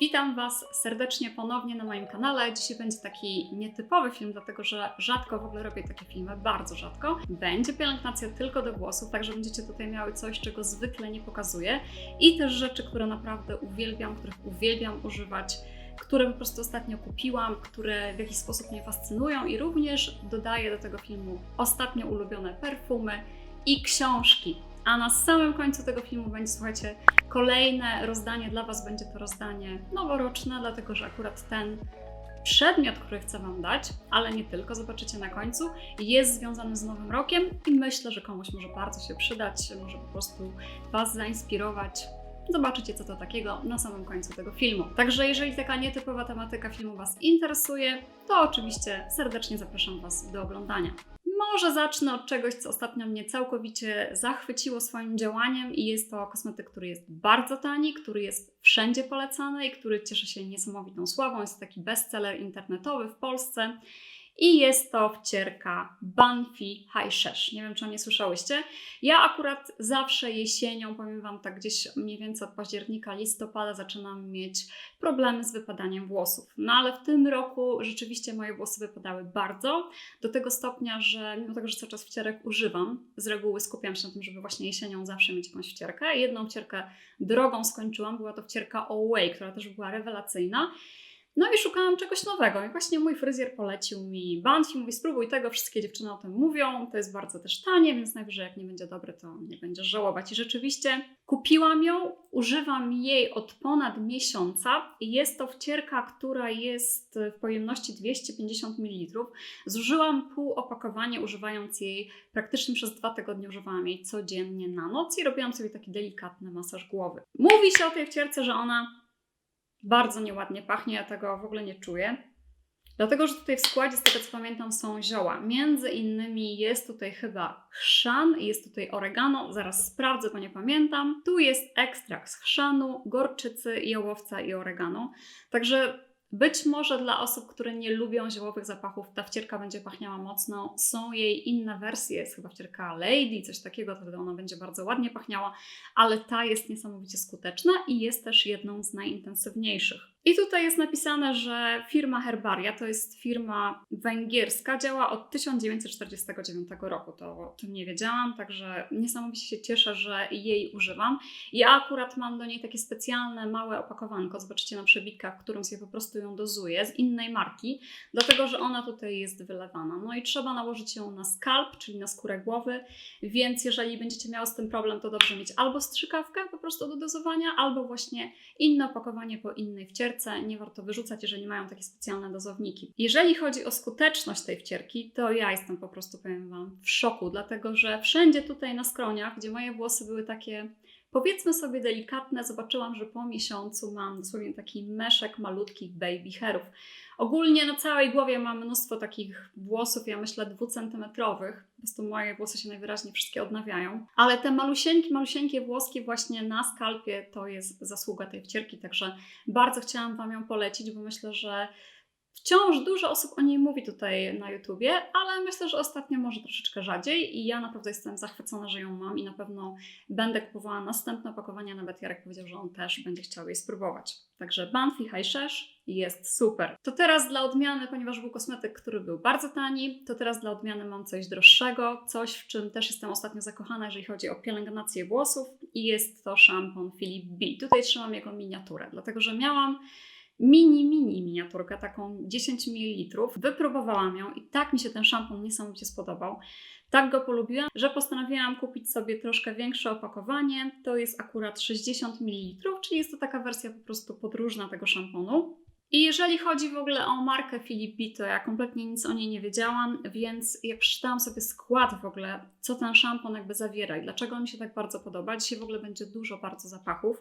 Witam Was serdecznie ponownie na moim kanale. Dzisiaj będzie taki nietypowy film, dlatego że rzadko w ogóle robię takie filmy, bardzo rzadko. Będzie pielęgnacja tylko do włosów, także będziecie tutaj miały coś, czego zwykle nie pokazuję i też rzeczy, które naprawdę uwielbiam, których uwielbiam używać które po prostu ostatnio kupiłam, które w jakiś sposób mnie fascynują i również dodaję do tego filmu ostatnio ulubione perfumy i książki. A na samym końcu tego filmu będzie, słuchajcie, kolejne rozdanie dla Was. Będzie to rozdanie noworoczne, dlatego że akurat ten przedmiot, który chcę Wam dać, ale nie tylko, zobaczycie na końcu, jest związany z Nowym Rokiem i myślę, że komuś może bardzo się przydać, może po prostu Was zainspirować. Zobaczycie, co to takiego na samym końcu tego filmu. Także jeżeli taka nietypowa tematyka filmu Was interesuje, to oczywiście serdecznie zapraszam Was do oglądania. Może zacznę od czegoś, co ostatnio mnie całkowicie zachwyciło swoim działaniem i jest to kosmetyk, który jest bardzo tani, który jest wszędzie polecany i który cieszy się niesamowitą sławą. Jest to taki bestseller internetowy w Polsce i jest to wcierka Banfi Shesh. Nie wiem, czy o nie słyszałyście. Ja akurat zawsze jesienią, powiem Wam tak gdzieś mniej więcej od października, listopada zaczynam mieć problemy z wypadaniem włosów. No ale w tym roku rzeczywiście moje włosy wypadały bardzo, do tego stopnia, że mimo tego, że cały czas wcierek używam, z reguły skupiam się na tym, żeby właśnie jesienią zawsze mieć jakąś wcierkę. Jedną wcierkę drogą skończyłam, była to wcierka Away, która też była rewelacyjna. No i szukałam czegoś nowego. I właśnie mój fryzjer polecił mi Banfi, mówi spróbuj tego, wszystkie dziewczyny o tym mówią, to jest bardzo też tanie, więc najwyżej jak nie będzie dobre, to nie będziesz żałować. I rzeczywiście kupiłam ją, używam jej od ponad miesiąca jest to wcierka, która jest w pojemności 250 ml. Zużyłam pół opakowania, używając jej praktycznie przez dwa tygodnie, używałam jej codziennie na noc i robiłam sobie taki delikatny masaż głowy. Mówi się o tej wcierce, że ona bardzo nieładnie pachnie, ja tego w ogóle nie czuję. Dlatego, że tutaj w składzie, z tego co pamiętam, są zioła. Między innymi jest tutaj chyba chrzan, jest tutaj oregano, zaraz sprawdzę, bo nie pamiętam. Tu jest ekstrakt z chrzanu, gorczycy, jałowca i oregano. Także być może dla osób, które nie lubią ziołowych zapachów, ta wcierka będzie pachniała mocno. Są jej inne wersje, jest chyba wcierka Lady, coś takiego, wtedy ona będzie bardzo ładnie pachniała, ale ta jest niesamowicie skuteczna i jest też jedną z najintensywniejszych. I tutaj jest napisane, że firma Herbaria to jest firma węgierska, działa od 1949 roku. To o tym nie wiedziałam, także niesamowicie się cieszę, że jej używam. Ja akurat mam do niej takie specjalne małe opakowanko, zobaczycie na przebitkach, którym sobie po prostu ją dozuję, z innej marki, dlatego że ona tutaj jest wylewana. No i trzeba nałożyć ją na skalp, czyli na skórę głowy, więc jeżeli będziecie miały z tym problem, to dobrze mieć albo strzykawkę po prostu do dozowania, albo właśnie inne opakowanie po innej wcierce nie warto wyrzucać, jeżeli mają takie specjalne dozowniki. Jeżeli chodzi o skuteczność tej wcierki, to ja jestem po prostu, powiem Wam, w szoku, dlatego że wszędzie tutaj na skroniach, gdzie moje włosy były takie powiedzmy sobie delikatne, zobaczyłam, że po miesiącu mam dosłownie taki meszek malutkich baby hairów. Ogólnie na całej głowie mam mnóstwo takich włosów, ja myślę dwucentymetrowych. Po prostu moje włosy się najwyraźniej wszystkie odnawiają. Ale te malusieńkie, malusieńkie włoski właśnie na skalpie to jest zasługa tej wcierki, także bardzo chciałam Wam ją polecić, bo myślę, że Wciąż dużo osób o niej mówi tutaj na YouTubie, ale myślę, że ostatnio może troszeczkę rzadziej i ja naprawdę jestem zachwycona, że ją mam i na pewno będę kupowała następne opakowania. Nawet Jarek powiedział, że on też będzie chciał jej spróbować. Także Banfi High Shesh jest super. To teraz dla odmiany, ponieważ był kosmetyk, który był bardzo tani, to teraz dla odmiany mam coś droższego, coś w czym też jestem ostatnio zakochana, jeżeli chodzi o pielęgnację włosów i jest to szampon Philip B. Tutaj trzymam jego miniaturę, dlatego że miałam mini, mini miniaturkę, taką 10 ml. Wypróbowałam ją i tak mi się ten szampon niesamowicie spodobał. Tak go polubiłam, że postanowiłam kupić sobie troszkę większe opakowanie. To jest akurat 60 ml, czyli jest to taka wersja po prostu podróżna tego szamponu. I jeżeli chodzi w ogóle o markę Philip B, to ja kompletnie nic o niej nie wiedziałam, więc jak przeczytałam sobie skład w ogóle, co ten szampon jakby zawiera i dlaczego on mi się tak bardzo podoba, dzisiaj w ogóle będzie dużo bardzo zapachów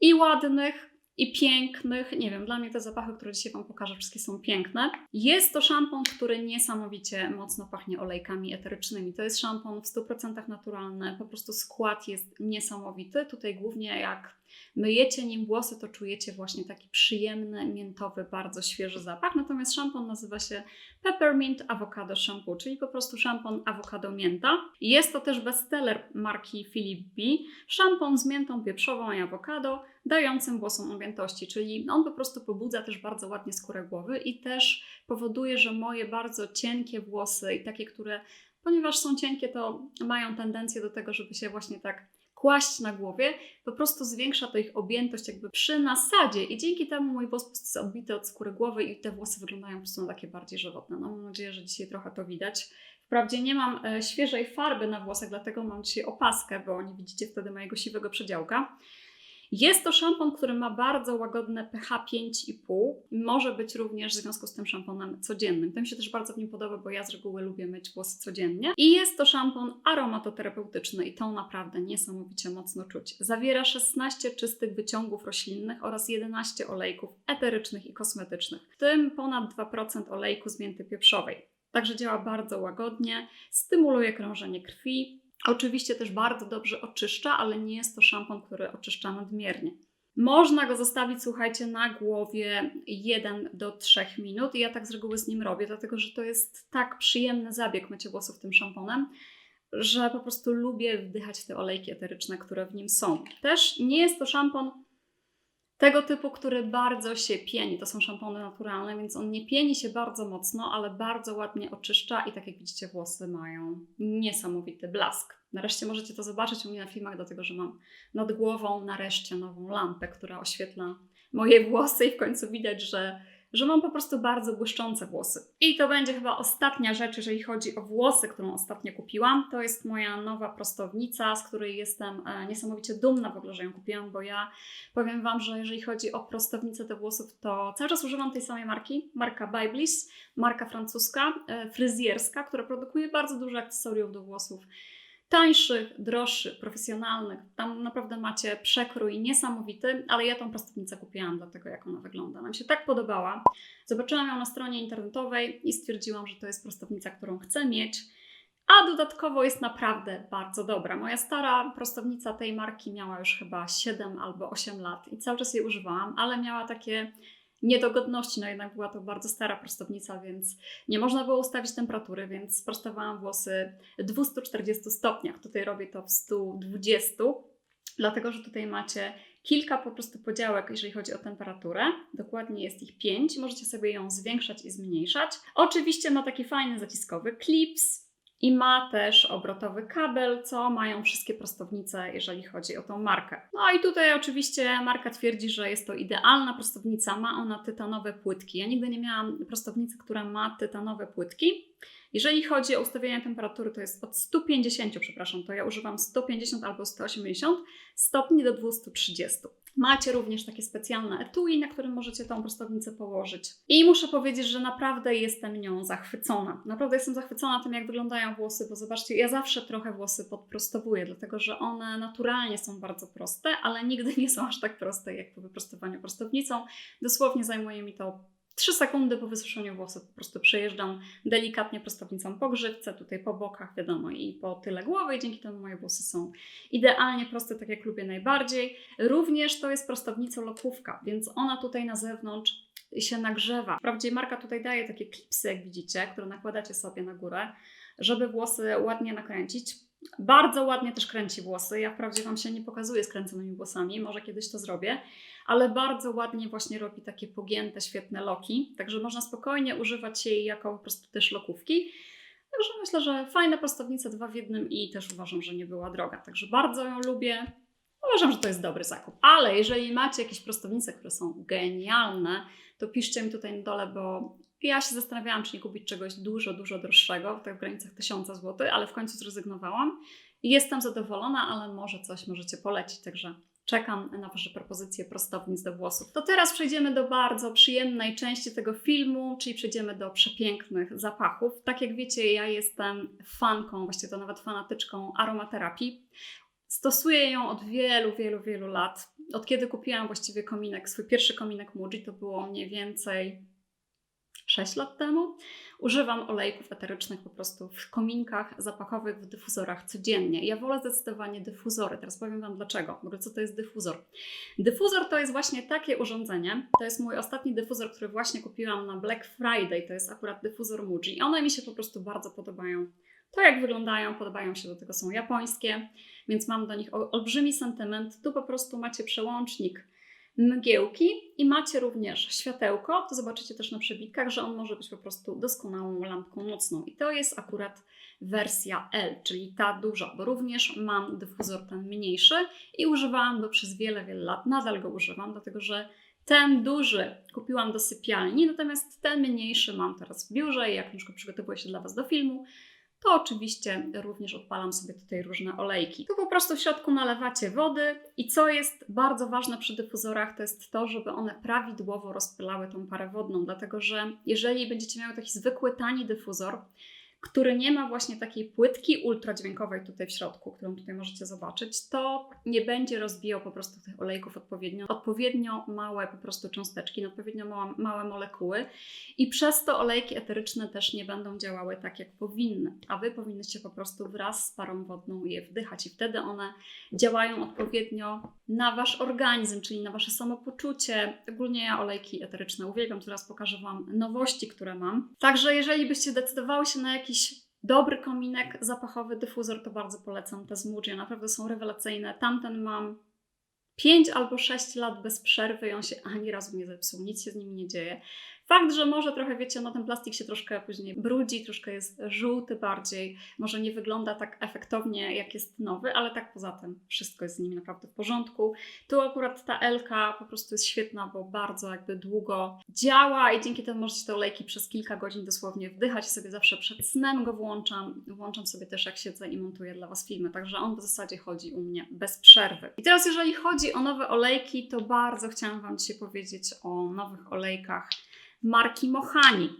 i ładnych, i pięknych. Nie wiem, dla mnie te zapachy, które dzisiaj Wam pokażę, wszystkie są piękne. Jest to szampon, który niesamowicie mocno pachnie olejkami eterycznymi. To jest szampon w 100% naturalny, po prostu skład jest niesamowity. Tutaj głównie jak myjecie nim włosy, to czujecie właśnie taki przyjemny, miętowy, bardzo świeży zapach. Natomiast szampon nazywa się Peppermint Avocado Shampoo, czyli po prostu szampon awokado mięta. Jest to też bestseller marki Philip B. Szampon z miętą pieprzową i awokado, dającym włosom objętości, czyli on po prostu pobudza też bardzo ładnie skórę głowy i też powoduje, że moje bardzo cienkie włosy i takie, które ponieważ są cienkie, to mają tendencję do tego, żeby się właśnie tak kłaść na głowie, po prostu zwiększa to ich objętość jakby przy nasadzie i dzięki temu mój włos jest odbity od skóry głowy i te włosy wyglądają po prostu na takie bardziej żywotne. No mam nadzieję, że dzisiaj trochę to widać. Wprawdzie nie mam e, świeżej farby na włosach, dlatego mam dzisiaj opaskę, bo nie widzicie wtedy mojego siwego przedziałka. Jest to szampon, który ma bardzo łagodne pH 5,5 i może być również w związku z tym szamponem codziennym. To mi się też bardzo w nim podoba, bo ja z reguły lubię myć włosy codziennie. I jest to szampon aromatoterapeutyczny i to naprawdę niesamowicie mocno czuć. Zawiera 16 czystych wyciągów roślinnych oraz 11 olejków eterycznych i kosmetycznych, w tym ponad 2% olejku z mięty pieprzowej. Także działa bardzo łagodnie, stymuluje krążenie krwi, Oczywiście też bardzo dobrze oczyszcza, ale nie jest to szampon, który oczyszcza nadmiernie. Można go zostawić, słuchajcie, na głowie 1 do 3 minut i ja tak z reguły z nim robię, dlatego że to jest tak przyjemny zabieg mycie włosów tym szamponem, że po prostu lubię wdychać te olejki eteryczne, które w nim są. Też nie jest to szampon tego typu, który bardzo się pieni. To są szampony naturalne, więc on nie pieni się bardzo mocno, ale bardzo ładnie oczyszcza i tak jak widzicie, włosy mają niesamowity blask. Nareszcie możecie to zobaczyć u mnie na filmach, dlatego że mam nad głową nareszcie nową lampę, która oświetla moje włosy i w końcu widać, że że mam po prostu bardzo błyszczące włosy. I to będzie chyba ostatnia rzecz, jeżeli chodzi o włosy, którą ostatnio kupiłam. To jest moja nowa prostownica, z której jestem e, niesamowicie dumna w ogóle, że ją kupiłam, bo ja powiem Wam, że jeżeli chodzi o prostownicę do włosów, to cały czas używam tej samej marki, marka Byblis, marka francuska, e, fryzjerska, która produkuje bardzo dużo akcesoriów do włosów tańszych, droższych, profesjonalnych. Tam naprawdę macie przekrój niesamowity, ale ja tą prostownicę kupiłam dlatego, jak ona wygląda. Nam się tak podobała. Zobaczyłam ją na stronie internetowej i stwierdziłam, że to jest prostownica, którą chcę mieć. A dodatkowo jest naprawdę bardzo dobra. Moja stara prostownica tej marki miała już chyba 7 albo 8 lat i cały czas jej używałam, ale miała takie niedogodności. No jednak była to bardzo stara prostownica, więc nie można było ustawić temperatury, więc sprostowałam włosy w 240 stopniach. Tutaj robię to w 120, dlatego że tutaj macie kilka po prostu podziałek, jeżeli chodzi o temperaturę. Dokładnie jest ich pięć. Możecie sobie ją zwiększać i zmniejszać. Oczywiście ma taki fajny zaciskowy klips, i ma też obrotowy kabel, co mają wszystkie prostownice, jeżeli chodzi o tą markę. No i tutaj oczywiście marka twierdzi, że jest to idealna prostownica, ma ona tytanowe płytki. Ja nigdy nie miałam prostownicy, która ma tytanowe płytki. Jeżeli chodzi o ustawienie temperatury, to jest od 150, przepraszam, to ja używam 150 albo 180 stopni do 230. Macie również takie specjalne etui, na którym możecie tą prostownicę położyć. I muszę powiedzieć, że naprawdę jestem nią zachwycona. Naprawdę jestem zachwycona tym, jak wyglądają włosy, bo zobaczcie, ja zawsze trochę włosy podprostowuję, dlatego że one naturalnie są bardzo proste, ale nigdy nie są aż tak proste jak po wyprostowaniu prostownicą. Dosłownie zajmuje mi to 3 sekundy po wysuszeniu włosów po prostu przejeżdżam delikatnie prostownicą po tutaj po bokach, wiadomo, i po tyle głowy i dzięki temu moje włosy są idealnie proste, tak jak lubię najbardziej. Również to jest prostownica lokówka, więc ona tutaj na zewnątrz się nagrzewa. Wprawdzie marka tutaj daje takie klipsy, jak widzicie, które nakładacie sobie na górę, żeby włosy ładnie nakręcić. Bardzo ładnie też kręci włosy. Ja wprawdzie Wam się nie pokazuję skręconymi włosami, może kiedyś to zrobię, ale bardzo ładnie właśnie robi takie pogięte, świetne loki. Także można spokojnie używać jej jako po prostu też lokówki. Także myślę, że fajna prostownica dwa w jednym i też uważam, że nie była droga. Także bardzo ją lubię. Uważam, że to jest dobry zakup. Ale jeżeli macie jakieś prostownice, które są genialne, to piszcie mi tutaj na dole, bo ja się zastanawiałam, czy nie kupić czegoś dużo, dużo droższego, tak w granicach 1000 zł, ale w końcu zrezygnowałam. Jestem zadowolona, ale może coś możecie polecić, także czekam na Wasze propozycje prostownic do włosów. To teraz przejdziemy do bardzo przyjemnej części tego filmu, czyli przejdziemy do przepięknych zapachów. Tak jak wiecie, ja jestem fanką, właściwie to nawet fanatyczką aromaterapii. Stosuję ją od wielu, wielu, wielu lat. od kiedy kupiłam właściwie kominek, swój pierwszy kominek Muji, to było mniej więcej 6 lat temu. Używam olejków eterycznych po prostu w kominkach zapachowych, w dyfuzorach codziennie. Ja wolę zdecydowanie dyfuzory. Teraz powiem Wam dlaczego. W ogóle co to jest dyfuzor? Dyfuzor to jest właśnie takie urządzenie. To jest mój ostatni dyfuzor, który właśnie kupiłam na Black Friday. To jest akurat dyfuzor Muji. One mi się po prostu bardzo podobają. To jak wyglądają, podobają się do tego, są japońskie, więc mam do nich olbrzymi sentyment. Tu po prostu macie przełącznik mgiełki i macie również światełko, to zobaczycie też na przebitkach, że on może być po prostu doskonałą lampką nocną. I to jest akurat wersja L, czyli ta duża, bo również mam dyfuzor ten mniejszy i używałam go przez wiele, wiele lat. Nadal go używam, dlatego że ten duży kupiłam do sypialni, natomiast ten mniejszy mam teraz w biurze i jak na przykład przygotowuję się dla Was do filmu, to oczywiście również odpalam sobie tutaj różne olejki. Tu po prostu w środku nalewacie wody i co jest bardzo ważne przy dyfuzorach, to jest to, żeby one prawidłowo rozpylały tą parę wodną, dlatego że jeżeli będziecie miały taki zwykły, tani dyfuzor, który nie ma właśnie takiej płytki ultradźwiękowej tutaj w środku, którą tutaj możecie zobaczyć, to nie będzie rozbijał po prostu tych olejków odpowiednio, odpowiednio małe po prostu cząsteczki, odpowiednio małe, małe molekuły i przez to olejki eteryczne też nie będą działały tak jak powinny, a Wy powinnyście po prostu wraz z parą wodną je wdychać i wtedy one działają odpowiednio na Wasz organizm, czyli na Wasze samopoczucie. Ogólnie ja olejki eteryczne uwielbiam, teraz pokażę Wam nowości, które mam. Także jeżeli byście decydowały się na jakiś jakiś dobry kominek zapachowy, dyfuzor, to bardzo polecam te z Muji. Naprawdę są rewelacyjne. Tamten mam 5 albo 6 lat bez przerwy on się ani razu nie zepsuł, nic się z nimi nie dzieje. Fakt, że może trochę, wiecie, no ten plastik się troszkę później brudzi, troszkę jest żółty bardziej, może nie wygląda tak efektownie, jak jest nowy, ale tak poza tym wszystko jest z nimi naprawdę w porządku. Tu akurat ta Elka po prostu jest świetna, bo bardzo jakby długo działa i dzięki temu możecie te olejki przez kilka godzin dosłownie wdychać. Sobie zawsze przed snem go włączam. Włączam sobie też jak siedzę i montuję dla Was filmy, także on w zasadzie chodzi u mnie bez przerwy. I teraz jeżeli chodzi o nowe olejki, to bardzo chciałam Wam dzisiaj powiedzieć o nowych olejkach marki Mohani.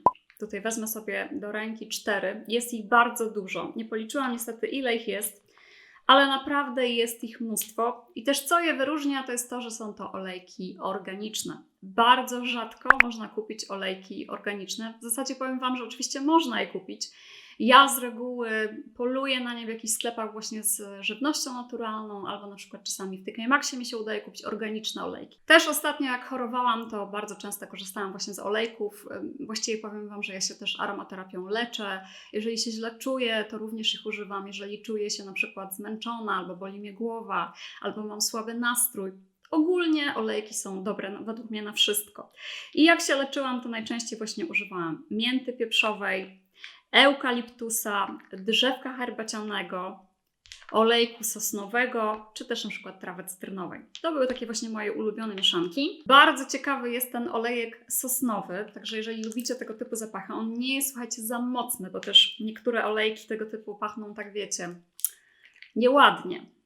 Tutaj wezmę sobie do ręki cztery. Jest ich bardzo dużo. Nie policzyłam niestety, ile ich jest, ale naprawdę jest ich mnóstwo. I też co je wyróżnia, to jest to, że są to olejki organiczne. Bardzo rzadko można kupić olejki organiczne. W zasadzie powiem Wam, że oczywiście można je kupić ja z reguły poluję na nie w jakichś sklepach właśnie z żywnością naturalną, albo na przykład czasami w TK Maxie mi się udaje kupić organiczne olejki. Też ostatnio jak chorowałam, to bardzo często korzystałam właśnie z olejków. Właściwie powiem Wam, że ja się też aromaterapią leczę. Jeżeli się źle czuję, to również ich używam. Jeżeli czuję się na przykład zmęczona, albo boli mnie głowa, albo mam słaby nastrój, Ogólnie olejki są dobre według mnie na wszystko. I jak się leczyłam, to najczęściej właśnie używałam mięty pieprzowej, eukaliptusa, drzewka herbacianego, olejku sosnowego, czy też na przykład trawy cytrynowej. To były takie właśnie moje ulubione mieszanki. Bardzo ciekawy jest ten olejek sosnowy, także jeżeli lubicie tego typu zapachy, on nie jest, słuchajcie, za mocny, bo też niektóre olejki tego typu pachną, tak wiecie, nieładnie.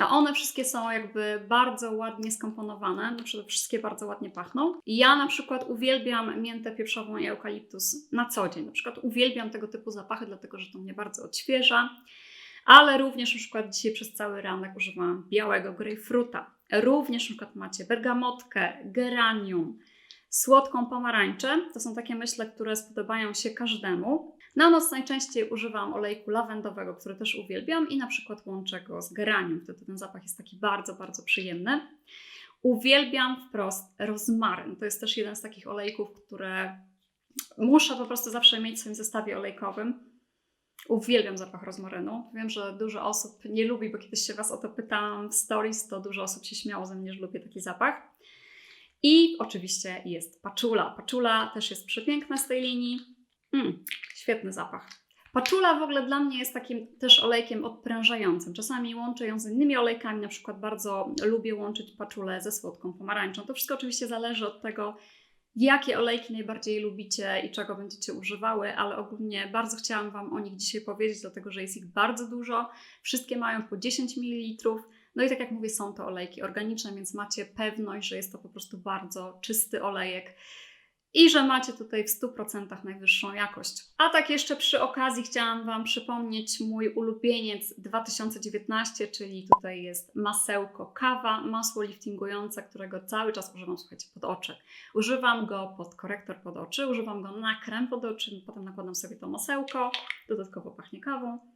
A one wszystkie są jakby bardzo ładnie skomponowane, no wszystkie bardzo ładnie pachną. Ja na przykład uwielbiam miętę pieprzową i eukaliptus na co dzień. Na przykład uwielbiam tego typu zapachy, dlatego że to mnie bardzo odświeża. Ale również na przykład dzisiaj przez cały ranek używam białego grejpfruta. Również na przykład macie bergamotkę, geranium, słodką pomarańczę. To są takie myśle, które spodobają się każdemu. Na noc najczęściej używam olejku lawendowego, który też uwielbiam i na przykład łączę go z geranium. Wtedy ten zapach jest taki bardzo, bardzo przyjemny. Uwielbiam wprost rozmaryn. To jest też jeden z takich olejków, które muszę po prostu zawsze mieć w swoim zestawie olejkowym. Uwielbiam zapach rozmarynu. Wiem, że dużo osób nie lubi, bo kiedyś się Was o to pytałam w stories, to dużo osób się śmiało ze mnie, że lubię taki zapach. I oczywiście jest paczula. Paczula też jest przepiękna z tej linii. Mm, świetny zapach. Paczula w ogóle dla mnie jest takim też olejkiem odprężającym. Czasami łączę ją z innymi olejkami, na przykład bardzo lubię łączyć paczulę ze słodką pomarańczą. To wszystko oczywiście zależy od tego, jakie olejki najbardziej lubicie i czego będziecie używały, ale ogólnie bardzo chciałam Wam o nich dzisiaj powiedzieć, dlatego że jest ich bardzo dużo. Wszystkie mają po 10 ml. No i tak jak mówię, są to olejki organiczne, więc macie pewność, że jest to po prostu bardzo czysty olejek i że macie tutaj w 100% najwyższą jakość. A tak jeszcze przy okazji chciałam Wam przypomnieć mój ulubieniec 2019, czyli tutaj jest masełko kawa, masło liftingujące, którego cały czas używam, słuchajcie, pod oczy. Używam go pod korektor pod oczy, używam go na krem pod oczy, potem nakładam sobie to masełko, dodatkowo pachnie kawą.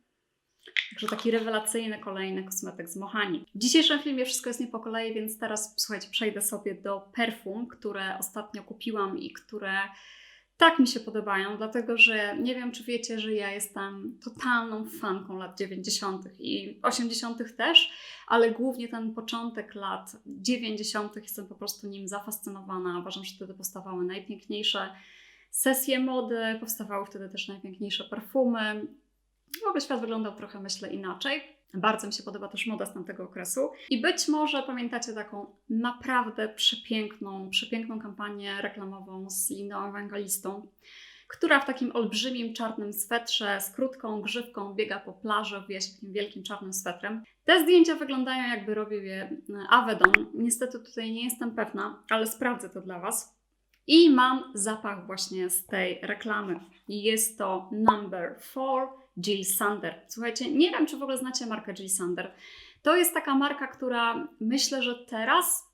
Także taki rewelacyjny kolejny kosmetyk z Mohani. W dzisiejszym filmie wszystko jest nie po kolei, więc teraz słuchajcie, przejdę sobie do perfum, które ostatnio kupiłam i które tak mi się podobają, dlatego że nie wiem, czy wiecie, że ja jestem totalną fanką lat 90. i 80. też, ale głównie ten początek lat 90. jestem po prostu nim zafascynowana. Uważam, że wtedy powstawały najpiękniejsze sesje mody, powstawały wtedy też najpiękniejsze perfumy. W ogóle świat wyglądał trochę, myślę, inaczej. Bardzo mi się podoba też moda z tamtego okresu. I być może pamiętacie taką naprawdę przepiękną, przepiękną kampanię reklamową z Liną Ewangelistą, która w takim olbrzymim czarnym swetrze z krótką grzywką biega po plaży, się takim wielkim czarnym swetrem. Te zdjęcia wyglądają jakby robił je Avedon. Niestety tutaj nie jestem pewna, ale sprawdzę to dla Was. I mam zapach właśnie z tej reklamy. Jest to Number 4 Jill Sander. Słuchajcie, nie wiem, czy w ogóle znacie markę Jill Sander. To jest taka marka, która myślę, że teraz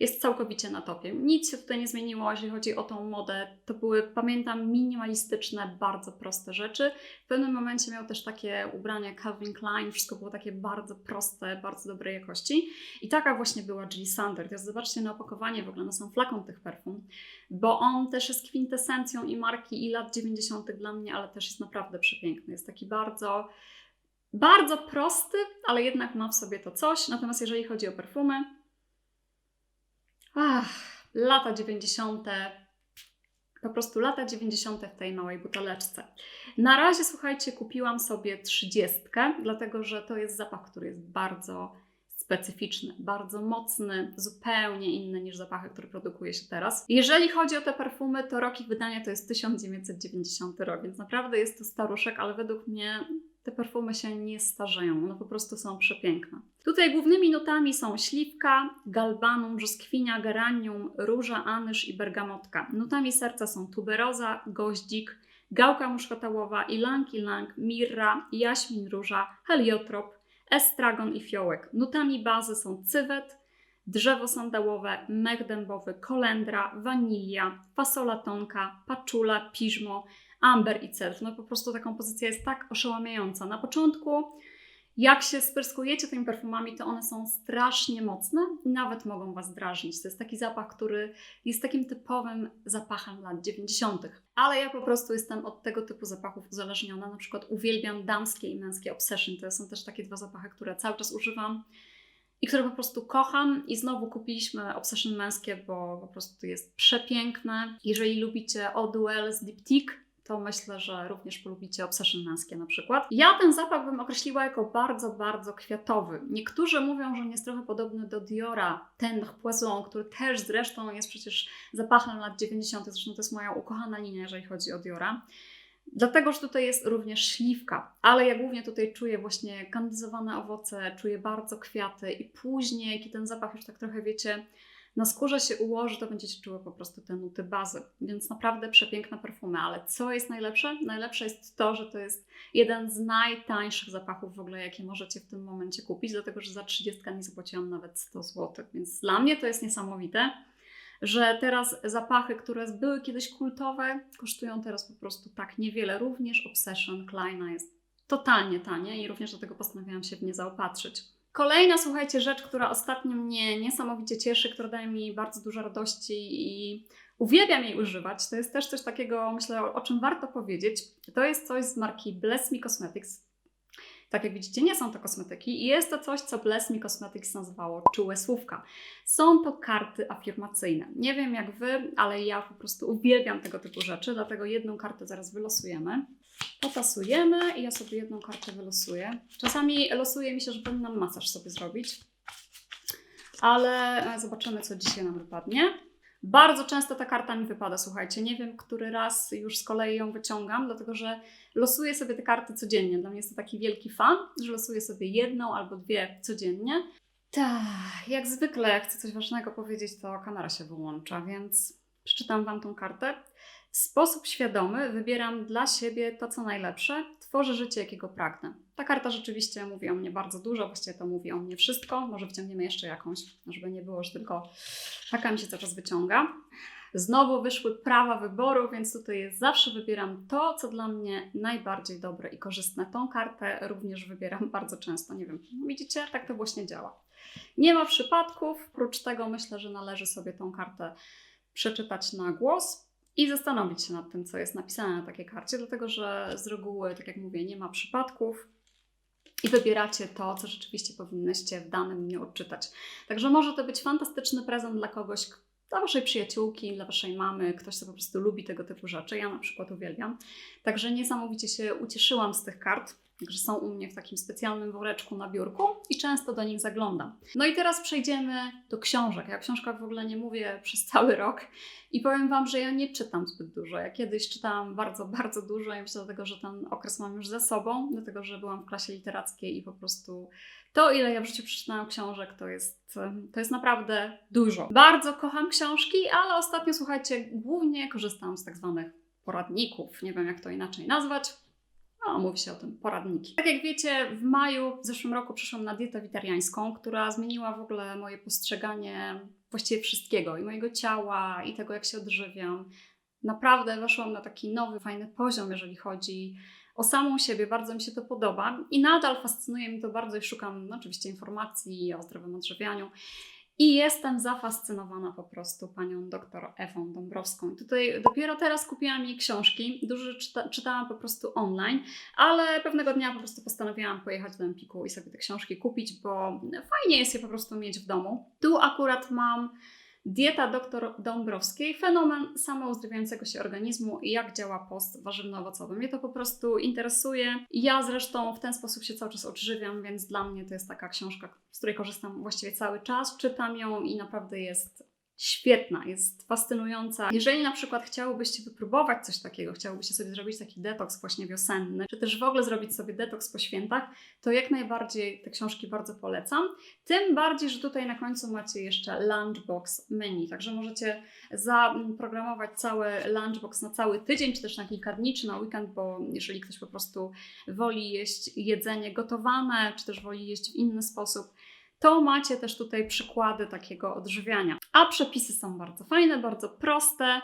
jest całkowicie na topie. Nic się tutaj nie zmieniło, jeśli chodzi o tą modę. To były, pamiętam, minimalistyczne, bardzo proste rzeczy. W pewnym momencie miał też takie ubrania Calvin Klein, wszystko było takie bardzo proste, bardzo dobrej jakości. I taka właśnie była Jill Sander. Teraz zobaczcie na opakowanie, w ogóle na sam flakon tych perfum, bo on też jest kwintesencją i marki i lat 90. dla mnie, ale też jest naprawdę przepiękny. Jest taki bardzo bardzo prosty, ale jednak ma w sobie to coś. Natomiast jeżeli chodzi o perfumy, Ach, lata 90. Po prostu lata 90. w tej małej buteleczce. Na razie, słuchajcie, kupiłam sobie 30, dlatego że to jest zapach, który jest bardzo specyficzny, bardzo mocny, zupełnie inny niż zapachy, które produkuje się teraz. Jeżeli chodzi o te perfumy, to rok ich wydania to jest 1990 rok, więc naprawdę jest to staruszek, ale według mnie te perfumy się nie starzeją, one po prostu są przepiękne. Tutaj głównymi nutami są śliwka, galbanum, brzoskwinia, geranium, róża, anyż i bergamotka. Nutami serca są tuberoza, goździk, gałka muszkatałowa, ilang, ilang, mirra, jaśmin, róża, heliotrop, estragon i fiołek. Nutami bazy są cywet, drzewo sandałowe, mech dębowy, kolendra, wanilia, fasola tonka, paczula, piżmo, amber i cedr. No po prostu ta kompozycja jest tak oszałamiająca. Na początku, jak się spryskujecie tymi perfumami, to one są strasznie mocne i nawet mogą Was drażnić. To jest taki zapach, który jest takim typowym zapachem lat 90. Ale ja po prostu jestem od tego typu zapachów uzależniona. Na przykład uwielbiam damskie i męskie Obsession. To są też takie dwa zapachy, które cały czas używam i które po prostu kocham. I znowu kupiliśmy Obsession męskie, bo po prostu jest przepiękne. Jeżeli lubicie Oduel z Diptyque, to myślę, że również polubicie Obsession męskie na przykład. Ja ten zapach bym określiła jako bardzo, bardzo kwiatowy. Niektórzy mówią, że on jest trochę podobny do Diora Ten Poison, który też zresztą jest przecież zapachem lat 90. Zresztą to jest moja ukochana linia, jeżeli chodzi o Diora. Dlatego, że tutaj jest również śliwka, ale ja głównie tutaj czuję właśnie kandyzowane owoce, czuję bardzo kwiaty i później, jaki ten zapach już tak trochę wiecie, na skórze się ułoży, to będziecie czuły po prostu te nuty bazy. Więc naprawdę przepiękne perfumy. Ale co jest najlepsze? Najlepsze jest to, że to jest jeden z najtańszych zapachów w ogóle, jakie możecie w tym momencie kupić, dlatego że za 30 nie zapłaciłam nawet 100 zł. Więc dla mnie to jest niesamowite, że teraz zapachy, które były kiedyś kultowe, kosztują teraz po prostu tak niewiele. Również Obsession Kleina jest totalnie tanie i również do tego postanowiłam się w nie zaopatrzyć. Kolejna, słuchajcie, rzecz, która ostatnio mnie niesamowicie cieszy, która daje mi bardzo dużo radości i uwielbiam jej używać, to jest też coś takiego, myślę, o czym warto powiedzieć. To jest coś z marki Bless Me Cosmetics. Tak jak widzicie, nie są to kosmetyki i jest to coś, co Bless Me Cosmetics nazywało czułe słówka. Są to karty afirmacyjne. Nie wiem jak Wy, ale ja po prostu uwielbiam tego typu rzeczy, dlatego jedną kartę zaraz wylosujemy. Potasujemy i ja sobie jedną kartę wylosuję. Czasami losuje mi się, że powinnam masaż sobie zrobić, ale e, zobaczymy, co dzisiaj nam wypadnie. Bardzo często ta karta mi wypada, słuchajcie. Nie wiem, który raz już z kolei ją wyciągam, dlatego że losuję sobie te karty codziennie. Dla mnie jest to taki wielki fan, że losuję sobie jedną albo dwie codziennie. Tak, jak zwykle, jak chcę coś ważnego powiedzieć, to kamera się wyłącza, więc Przeczytam Wam tą kartę. W sposób świadomy wybieram dla siebie to, co najlepsze, tworzę życie, jakiego pragnę. Ta karta rzeczywiście mówi o mnie bardzo dużo, właściwie to mówi o mnie wszystko. Może wciągniemy jeszcze jakąś, żeby nie było, że tylko taka mi się cały czas wyciąga. Znowu wyszły prawa wyboru, więc tutaj jest zawsze wybieram to, co dla mnie najbardziej dobre i korzystne. Tą kartę również wybieram bardzo często. Nie wiem, widzicie, tak to właśnie działa. Nie ma przypadków, prócz tego myślę, że należy sobie tą kartę przeczytać na głos i zastanowić się nad tym, co jest napisane na takiej karcie, dlatego że z reguły, tak jak mówię, nie ma przypadków i wybieracie to, co rzeczywiście powinnyście w danym dniu odczytać. Także może to być fantastyczny prezent dla kogoś, dla waszej przyjaciółki, dla waszej mamy, ktoś, kto po prostu lubi tego typu rzeczy. Ja na przykład uwielbiam. Także niesamowicie się ucieszyłam z tych kart. Także są u mnie w takim specjalnym woreczku na biurku i często do nich zaglądam. No i teraz przejdziemy do książek. Ja o książkach w ogóle nie mówię przez cały rok i powiem Wam, że ja nie czytam zbyt dużo. Ja kiedyś czytałam bardzo, bardzo dużo i myślę dlatego, że ten okres mam już za sobą, dlatego że byłam w klasie literackiej i po prostu to, ile ja w życiu przeczytałam książek, to jest, to jest naprawdę dużo. Bardzo kocham książki, ale ostatnio, słuchajcie, głównie korzystam z tak zwanych poradników. Nie wiem, jak to inaczej nazwać no, mówi się o tym, poradniki. Tak jak wiecie, w maju w zeszłym roku przyszłam na dietę witariańską, która zmieniła w ogóle moje postrzeganie właściwie wszystkiego i mojego ciała, i tego, jak się odżywiam. Naprawdę weszłam na taki nowy, fajny poziom, jeżeli chodzi o samą siebie. Bardzo mi się to podoba i nadal fascynuje mnie to bardzo i szukam no, oczywiście informacji o zdrowym odżywianiu. I jestem zafascynowana po prostu panią doktor Ewą Dąbrowską. Tutaj dopiero teraz kupiłam jej książki, dużo czyta, czytałam po prostu online, ale pewnego dnia po prostu postanowiłam pojechać do Empiku i sobie te książki kupić, bo fajnie jest je po prostu mieć w domu. Tu akurat mam Dieta dr Dąbrowskiej, fenomen samouzdrawiającego się organizmu i jak działa post warzywno-owocowy. Mnie to po prostu interesuje. Ja zresztą w ten sposób się cały czas odżywiam, więc dla mnie to jest taka książka, z której korzystam właściwie cały czas. Czytam ją i naprawdę jest świetna, jest fascynująca. Jeżeli na przykład chciałybyście wypróbować coś takiego, chciałybyście sobie zrobić taki detoks właśnie wiosenny, czy też w ogóle zrobić sobie detoks po świętach, to jak najbardziej te książki bardzo polecam. Tym bardziej, że tutaj na końcu macie jeszcze lunchbox menu, także możecie zaprogramować cały lunchbox na cały tydzień, czy też na kilka dni, czy na weekend, bo jeżeli ktoś po prostu woli jeść jedzenie gotowane, czy też woli jeść w inny sposób, to macie też tutaj przykłady takiego odżywiania. A przepisy są bardzo fajne, bardzo proste.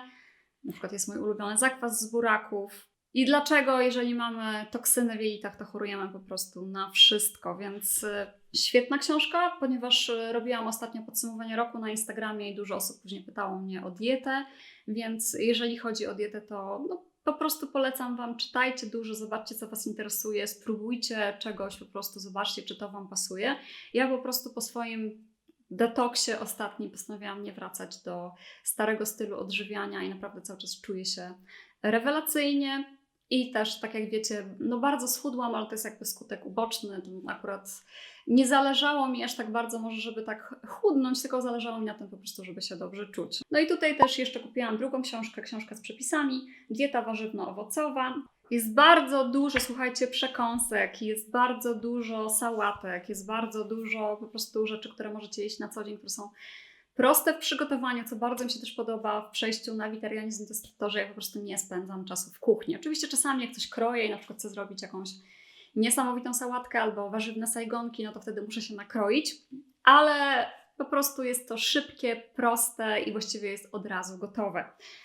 Na przykład jest mój ulubiony zakwas z buraków. I dlaczego, jeżeli mamy toksyny w jelitach, to chorujemy po prostu na wszystko, więc y, świetna książka, ponieważ y, robiłam ostatnio podsumowanie roku na Instagramie i dużo osób później pytało mnie o dietę, więc jeżeli chodzi o dietę, to no, po prostu polecam Wam, czytajcie dużo, zobaczcie, co Was interesuje, spróbujcie czegoś, po prostu zobaczcie, czy to Wam pasuje. Ja po prostu po swoim detoksie ostatnim postanowiłam nie wracać do starego stylu odżywiania i naprawdę cały czas czuję się rewelacyjnie. I też, tak jak wiecie, no bardzo schudłam, ale to jest jakby skutek uboczny. Akurat nie zależało mi aż tak bardzo może, żeby tak chudnąć, tylko zależało mi na tym po prostu, żeby się dobrze czuć. No i tutaj też jeszcze kupiłam drugą książkę, książkę z przepisami, dieta warzywno-owocowa. Jest bardzo dużo, słuchajcie, przekąsek, jest bardzo dużo sałatek, jest bardzo dużo po prostu rzeczy, które możecie jeść na co dzień, które są proste w przygotowaniu, co bardzo mi się też podoba w przejściu na witarianizm, to jest to, że ja po prostu nie spędzam czasu w kuchni. Oczywiście czasami jak coś kroję i na przykład chcę zrobić jakąś niesamowitą sałatkę albo warzywne sajgonki, no to wtedy muszę się nakroić, ale po prostu jest to szybkie, proste i właściwie jest od razu gotowe.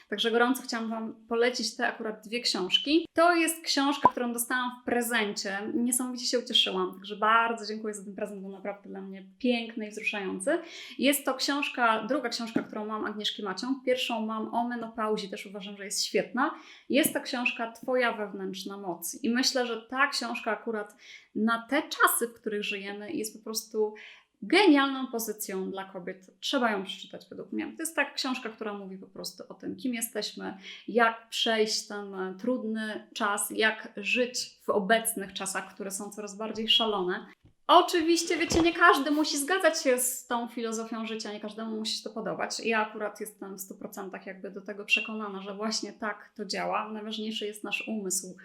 Także gorąco chciałam Wam polecić te akurat dwie książki. To jest książka, którą dostałam w prezencie. Niesamowicie się ucieszyłam, także bardzo dziękuję za ten prezent, był naprawdę dla mnie piękny i wzruszający. Jest to książka, druga książka, którą mam Agnieszki Macią. Pierwszą mam o menopauzie, też uważam, że jest świetna. Jest to książka Twoja wewnętrzna moc. I myślę, że ta książka akurat na te czasy, w których żyjemy, jest po prostu genialną pozycją dla kobiet. Trzeba ją przeczytać według mnie. To jest tak książka, która mówi po prostu o tym, kim jesteśmy, jak przejść ten trudny czas, jak żyć w obecnych czasach, które są coraz bardziej szalone. Oczywiście, wiecie, nie każdy musi zgadzać się z tą filozofią życia, nie każdemu musi się to podobać. Ja akurat jestem w 100% jakby do tego przekonana, że właśnie tak to działa. Najważniejszy jest nasz umysł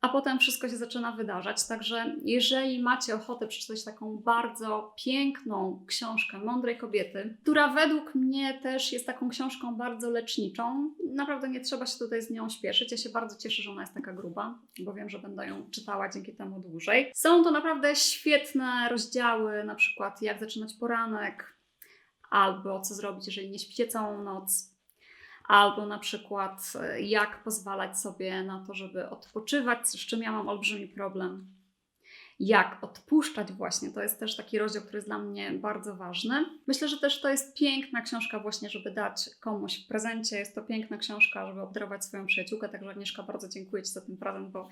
a potem wszystko się zaczyna wydarzać. Także jeżeli macie ochotę przeczytać taką bardzo piękną książkę mądrej kobiety, która według mnie też jest taką książką bardzo leczniczą, naprawdę nie trzeba się tutaj z nią śpieszyć. Ja się bardzo cieszę, że ona jest taka gruba, bo wiem, że będę ją czytała dzięki temu dłużej. Są to naprawdę świetne rozdziały, na przykład jak zaczynać poranek, albo co zrobić, jeżeli nie śpicie całą noc, albo na przykład e, jak pozwalać sobie na to, żeby odpoczywać, z czym ja mam olbrzymi problem. Jak odpuszczać właśnie, to jest też taki rozdział, który jest dla mnie bardzo ważny. Myślę, że też to jest piękna książka właśnie, żeby dać komuś w prezencie. Jest to piękna książka, żeby obdarować swoją przyjaciółkę, także Agnieszka, bardzo dziękuję Ci za ten prezent, bo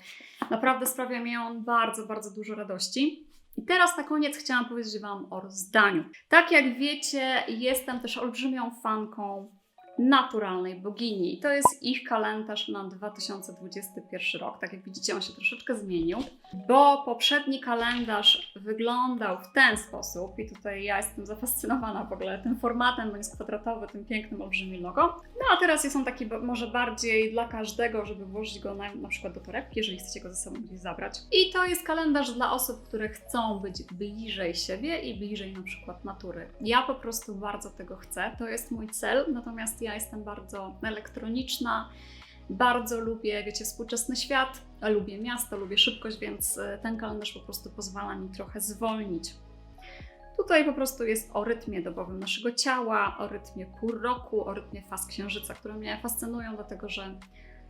naprawdę sprawia mi on bardzo, bardzo dużo radości. I teraz na koniec chciałam powiedzieć Wam o rozdaniu. Tak jak wiecie, jestem też olbrzymią fanką naturalnej bogini. I to jest ich kalendarz na 2021 rok. Tak jak widzicie, on się troszeczkę zmienił, bo poprzedni kalendarz wyglądał w ten sposób i tutaj ja jestem zafascynowana w ogóle tym formatem, bo jest kwadratowy, tym pięknym, olbrzymim logo. No a teraz jest on taki może bardziej dla każdego, żeby włożyć go na, na przykład do torebki, jeżeli chcecie go ze sobą gdzieś zabrać. I to jest kalendarz dla osób, które chcą być bliżej siebie i bliżej na przykład natury. Ja po prostu bardzo tego chcę, to jest mój cel, natomiast ja jestem bardzo elektroniczna, bardzo lubię, wiecie, współczesny świat, lubię miasto, lubię szybkość, więc e, ten kalendarz po prostu pozwala mi trochę zwolnić. Tutaj po prostu jest o rytmie dobowym naszego ciała, o rytmie pór roku, o rytmie faz księżyca, które mnie fascynują, dlatego że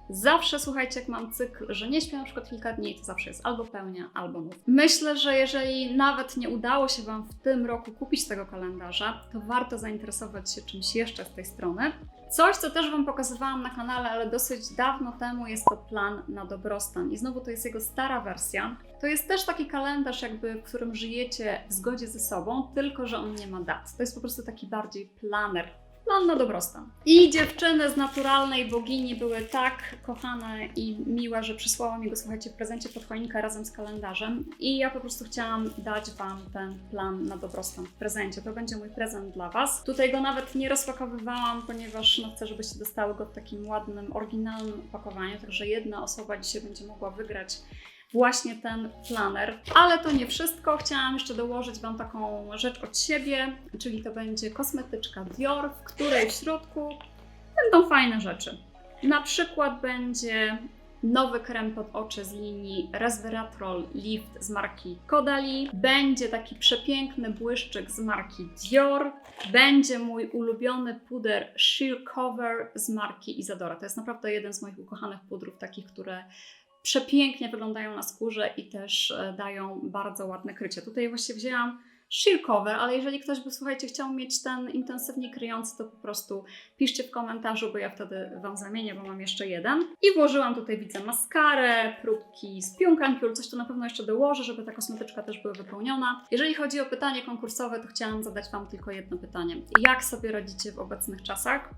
zawsze, słuchajcie, jak mam cykl, że nie śpię na przykład kilka dni, to zawsze jest albo pełnia, albo nów. Myślę, że jeżeli nawet nie udało się Wam w tym roku kupić tego kalendarza, to warto zainteresować się czymś jeszcze z tej strony. Coś, co też Wam pokazywałam na kanale, ale dosyć dawno temu, jest to plan na dobrostan. I znowu to jest jego stara wersja. To jest też taki kalendarz, jakby, w którym żyjecie w zgodzie ze sobą, tylko że on nie ma dat. To jest po prostu taki bardziej planer plan na dobrostan. I dziewczyny z naturalnej bogini były tak kochane i miłe, że przysłała mi go, słuchajcie, w prezencie pod choinkę razem z kalendarzem. I ja po prostu chciałam dać Wam ten plan na dobrostan w prezencie. To będzie mój prezent dla Was. Tutaj go nawet nie rozpakowywałam, ponieważ no, chcę, żebyście dostały go w takim ładnym, oryginalnym opakowaniu. Także jedna osoba dzisiaj będzie mogła wygrać właśnie ten planer. Ale to nie wszystko. Chciałam jeszcze dołożyć Wam taką rzecz od siebie, czyli to będzie kosmetyczka Dior, w której w środku będą fajne rzeczy. Na przykład będzie nowy krem pod oczy z linii Resveratrol Lift z marki Caudalie. Będzie taki przepiękny błyszczyk z marki Dior. Będzie mój ulubiony puder Sheer Cover z marki Isadora. To jest naprawdę jeden z moich ukochanych pudrów, takich, które przepięknie wyglądają na skórze i też e, dają bardzo ładne krycie. Tutaj właśnie wzięłam sheer cover, ale jeżeli ktoś by, słuchajcie, chciał mieć ten intensywnie kryjący, to po prostu piszcie w komentarzu, bo ja wtedy Wam zamienię, bo mam jeszcze jeden. I włożyłam tutaj, widzę, maskarę, próbki z piłkankiul, coś tu na pewno jeszcze dołożę, żeby ta kosmetyczka też była wypełniona. Jeżeli chodzi o pytanie konkursowe, to chciałam zadać Wam tylko jedno pytanie. Jak sobie radzicie w obecnych czasach?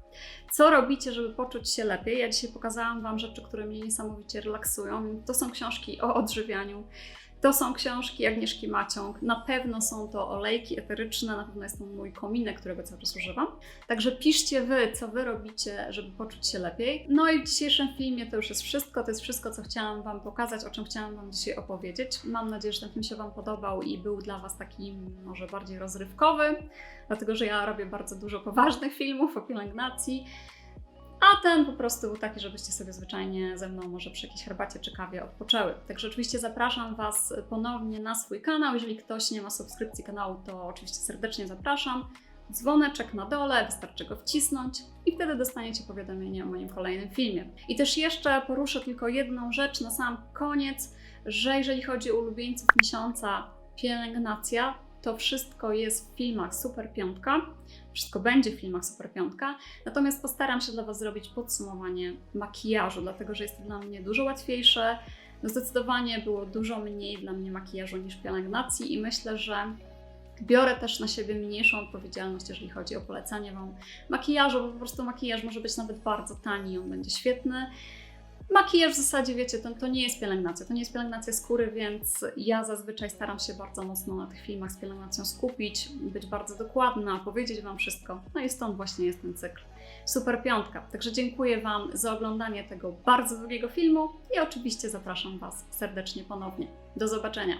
Co robicie, żeby poczuć się lepiej? Ja dzisiaj pokazałam Wam rzeczy, które mnie niesamowicie relaksują. To są książki o odżywianiu. To są książki Agnieszki Maciąg. Na pewno są to olejki eteryczne, na pewno jest to mój kominek, którego cały czas używam. Także piszcie Wy, co Wy robicie, żeby poczuć się lepiej. No i w dzisiejszym filmie to już jest wszystko. To jest wszystko, co chciałam Wam pokazać, o czym chciałam Wam dzisiaj opowiedzieć. Mam nadzieję, że ten film się Wam podobał i był dla Was taki może bardziej rozrywkowy, dlatego że ja robię bardzo dużo poważnych filmów o pielęgnacji. A ten po prostu był taki, żebyście sobie zwyczajnie ze mną może przy jakiejś herbacie czy kawie odpoczęły. Także oczywiście zapraszam Was ponownie na swój kanał. Jeżeli ktoś nie ma subskrypcji kanału, to oczywiście serdecznie zapraszam. Dzwoneczek na dole, wystarczy go wcisnąć i wtedy dostaniecie powiadomienie o moim kolejnym filmie. I też jeszcze poruszę tylko jedną rzecz na sam koniec, że jeżeli chodzi o ulubieńców miesiąca pielęgnacja, to wszystko jest w filmach Super Piątka. Wszystko będzie w filmach Super Piątka. Natomiast postaram się dla Was zrobić podsumowanie makijażu, dlatego że jest to dla mnie dużo łatwiejsze. No zdecydowanie było dużo mniej dla mnie makijażu niż pielęgnacji i myślę, że biorę też na siebie mniejszą odpowiedzialność, jeżeli chodzi o polecanie Wam makijażu, bo po prostu makijaż może być nawet bardzo tani, on będzie świetny. Makijaż w zasadzie, wiecie, to, to nie jest pielęgnacja, to nie jest pielęgnacja skóry, więc ja zazwyczaj staram się bardzo mocno na tych filmach z pielęgnacją skupić, być bardzo dokładna, powiedzieć Wam wszystko. No i stąd właśnie jest ten cykl. Super piątka. Także dziękuję Wam za oglądanie tego bardzo długiego filmu i oczywiście zapraszam Was serdecznie ponownie. Do zobaczenia.